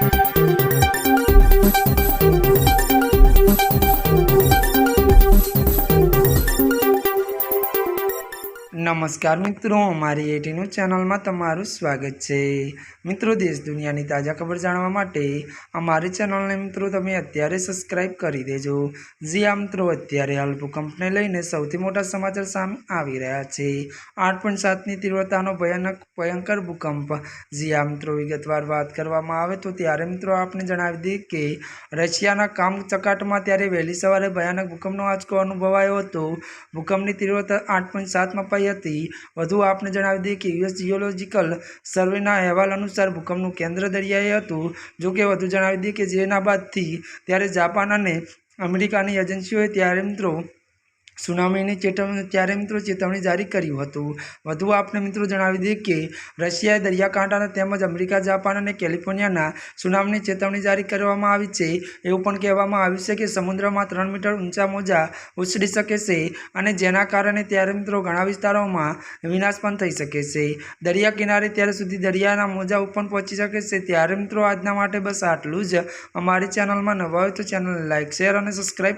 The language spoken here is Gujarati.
Thank you. નમસ્કાર મિત્રો, અમારી એટીનું ચેનલમાં તમારું સ્વાગત છે. મિત્રો, દેશ દુનિયાની તાજા ખબર જાણવા માટે અમારી ચેનલને મિત્રો તમે અત્યારે સબસ્ક્રાઈબ કરી દેજો. જી આ મિત્રો, અત્યારે હાલ ભૂકંપને લઈને સૌથી મોટા સમાચાર સામે આવી રહ્યા છે. આઠ પોઈન્ટ સાતની તીવ્રતાનો ભયાનક, ભયંકર ભૂકંપ. જી આ મિત્રો, વિગતવાર વાત કરવામાં આવે તો ત્યારે મિત્રો આપણે જણાવી દઈએ કે રશિયાના કામ ચકાટમાં ત્યારે વહેલી સવારે ભયાનક ભૂકંપનો આંચકો અનુભવાયો હતો. ભૂકંપની તીવ્રતા આઠ પોઈન્ટ સાતમાં પાઈ હતી. વધુ આપને જણાવી દઈએ કે યુએસ જીઓલોજીકલ સર્વેના અહેવાલ અનુસાર ભૂકંપનું કેન્દ્ર દરિયાએ હતું. જોકે વધુ જણાવી દઈએ કે જેના બાદથી ત્યારે જાપાન અને અમેરિકાની એજન્સીઓએ ત્યારે મિત્રો સુનામીની ચેતવણી ત્યારે મિત્રો ચેતવણી જારી કર્યું હતું. વધુ આપને મિત્રો જણાવી દઈએ કે રશિયાએ દરિયાકાંઠાના તેમજ અમેરિકા, જાપાન અને કેલિફોર્નિયાના સુનામીની ચેતવણી જારી કરવામાં આવી છે. એવું પણ કહેવામાં આવ્યું છે કે સમુદ્રમાં ત્રણ મીટર ઊંચા મોજા ઉછળી શકે છે અને જેના કારણે ત્યારે મિત્રો ઘણા વિસ્તારોમાં વિનાશ પણ થઈ શકે છે. દરિયા કિનારે ત્યારે સુધી દરિયાના મોજા ઉપર પહોંચી શકે છે. ત્યારે મિત્રો આજના માટે બસ આટલું જ. અમારી ચેનલમાં નવા હોય તો ચેનલ લાઇક શેર અને સબસ્ક્રાઈબ